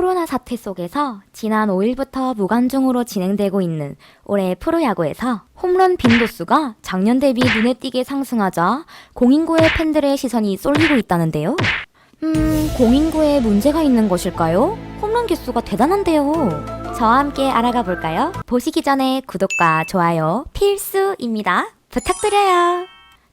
코로나 사태 속에서 지난 5일부터 무관중으로 진행되고 있는 올해 프로야구에서 홈런 빈도수가 작년 대비 눈에 띄게 상승하자 공인구의 팬들의 시선이 쏠리고 있다는데요. 음, 공인구에 문제가 있는 것일까요? 홈런 개수가 대단한데요. 저와 함께 알아가 볼까요? 보시기 전에 구독과 좋아요 필수입니다. 부탁드려요.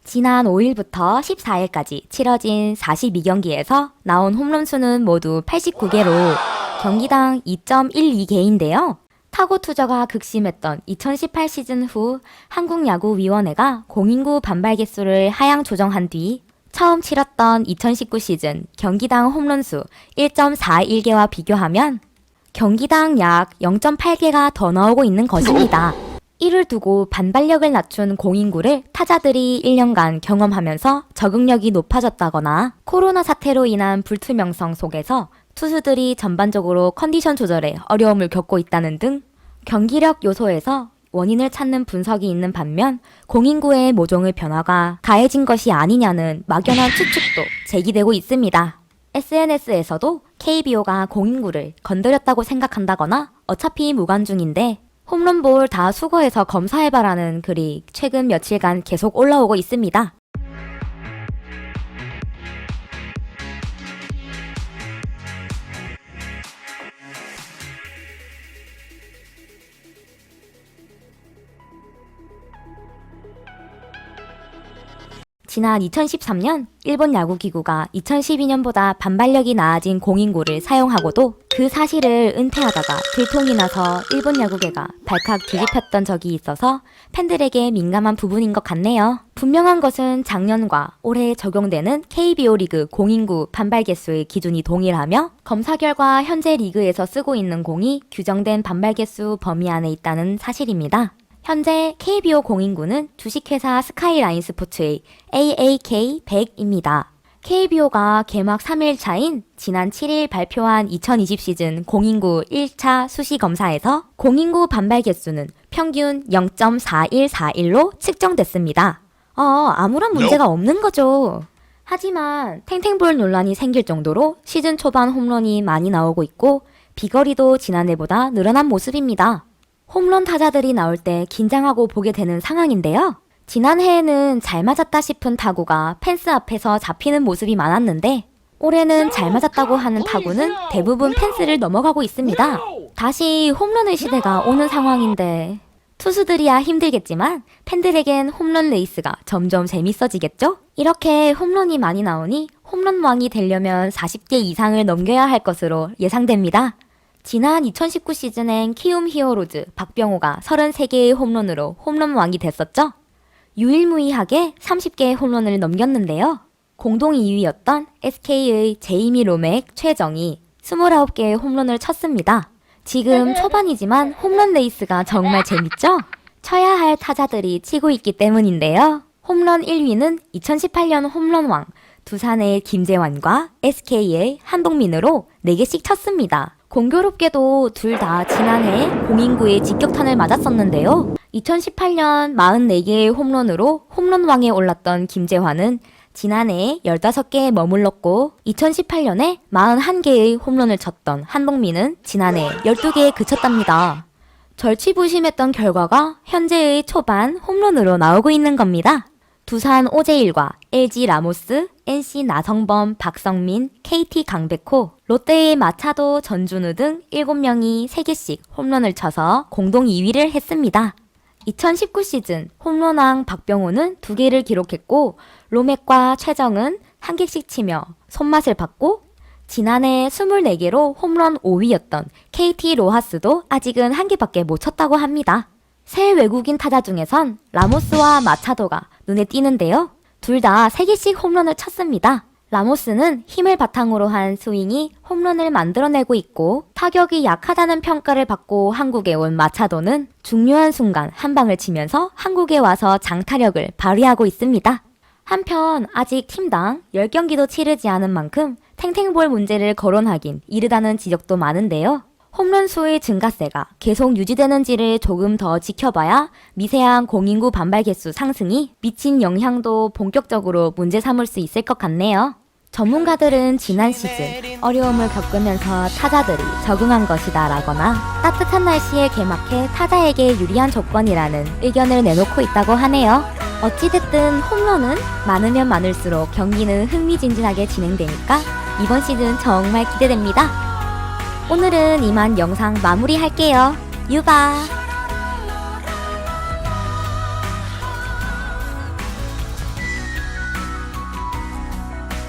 지난 5일부터 14일까지 치러진 42경기에서 나온 홈런 수는 모두 89개로 경기당 2.12개인데요. 타고 투자가 극심했던 2018 시즌 후 한국야구위원회가 공인구 반발 개수를 하향 조정한 뒤 처음 치렀던 2019 시즌 경기당 홈런 수 1.41개와 비교하면 경기당 약 0.8개가 더 나오고 있는 것입니다. 이를 두고 반발력을 낮춘 공인구를 타자들이 1년간 경험하면서 적응력이 높아졌다거나 코로나 사태로 인한 불투명성 속에서 투수들이 전반적으로 컨디션 조절에 어려움을 겪고 있다는 등 경기력 요소에서 원인을 찾는 분석이 있는 반면 공인구의 모종의 변화가 가해진 것이 아니냐는 막연한 추측도 제기되고 있습니다. SNS에서도 KBO가 공인구를 건드렸다고 생각한다거나 어차피 무관중인데 홈런볼 다 수거해서 검사해봐라는 글이 최근 며칠간 계속 올라오고 있습니다. 지난 2013년 일본 야구기구가 2012년보다 반발력이 나아진 공인구를 사용하고도 그 사실을 은퇴하다가 들통이 나서 일본 야구계가 발칵 뒤집혔던 적이 있어서 팬들에게 민감한 부분인 것 같네요. 분명한 것은 작년과 올해 적용되는 KBO 리그 공인구 반발 개수의 기준이 동일하며 검사 결과 현재 리그에서 쓰고 있는 공이 규정된 반발 개수 범위 안에 있다는 사실입니다. 현재 KBO 공인구는 주식회사 스카이라인 스포츠의 AAK 100입니다. KBO가 개막 3일 차인 지난 7일 발표한 2020 시즌 공인구 1차 수시 검사에서 공인구 반발 개수는 평균 0.4141로 측정됐습니다. 어, 아무런 문제가 없는 거죠. 하지만 탱탱볼 논란이 생길 정도로 시즌 초반 홈런이 많이 나오고 있고 비거리도 지난해보다 늘어난 모습입니다. 홈런 타자들이 나올 때 긴장하고 보게 되는 상황인데요. 지난해에는 잘 맞았다 싶은 타구가 펜스 앞에서 잡히는 모습이 많았는데 올해는 잘 맞았다고 하는 타구는 대부분 펜스를 넘어가고 있습니다. 다시 홈런의 시대가 오는 상황인데 투수들이야 힘들겠지만 팬들에겐 홈런 레이스가 점점 재밌어지겠죠? 이렇게 홈런이 많이 나오니 홈런 왕이 되려면 40개 이상을 넘겨야 할 것으로 예상됩니다. 지난 2019 시즌엔 키움 히어로즈 박병호가 33개의 홈런으로 홈런 왕이 됐었죠. 유일무이하게 30개의 홈런을 넘겼는데요. 공동 2위였던 SK의 제이미 로맥 최정이 29개의 홈런을 쳤습니다. 지금 초반이지만 홈런 레이스가 정말 재밌죠? 쳐야 할 타자들이 치고 있기 때문인데요. 홈런 1위는 2018년 홈런왕 두산의 김재환과 SK의 한동민으로 4개씩 쳤습니다. 공교롭게도 둘 다 지난해 공인구에 직격탄을 맞았었는데요. 2018년 44개의 홈런으로 홈런왕에 올랐던 김재환은 지난해 15개에 머물렀고 2018년에 41개의 홈런을 쳤던 한동민은 지난해 12개에 그쳤답니다. 절치부심했던 결과가 현재의 초반 홈런으로 나오고 있는 겁니다. 두산 오재일과 LG 라모스, NC 나성범, 박성민, KT 강백호, 롯데의 마차도 전준우 등 7명이 3개씩 홈런을 쳐서 공동 2위를 했습니다. 2019 시즌 홈런왕 박병호는 2개를 기록했고 로맥과 최정은 1개씩 치며 손맛을 봤고 지난해 24개로 홈런 5위였던 KT 로하스도 아직은 1개밖에 못 쳤다고 합니다. 새 외국인 타자 중에선 라모스와 마차도가 눈에 띄는데요. 둘 다 3개씩 홈런을 쳤습니다. 라모스는 힘을 바탕으로 한 스윙이 홈런을 만들어내고 있고 타격이 약하다는 평가를 받고 한국에 온 마차도는 중요한 순간 한 방을 치면서 한국에 와서 장타력을 발휘하고 있습니다. 한편 아직 팀당 10경기도 치르지 않은 만큼 탱탱볼 문제를 거론하긴 이르다는 지적도 많은데요. 홈런 수의 증가세가 계속 유지되는지를 조금 더 지켜봐야 미세한 공인구 반발 개수 상승이 미친 영향도 본격적으로 문제 삼을 수 있을 것 같네요. 전문가들은 지난 시즌 어려움을 겪으면서 타자들이 적응한 것이다 라거나 따뜻한 날씨에 개막해 타자에게 유리한 조건이라는 의견을 내놓고 있다고 하네요. 어찌됐든 홈런은 많으면 많을수록 경기는 흥미진진하게 진행되니까 이번 시즌 정말 기대됩니다. 오늘은 이만 영상 마무리할게요. 유바!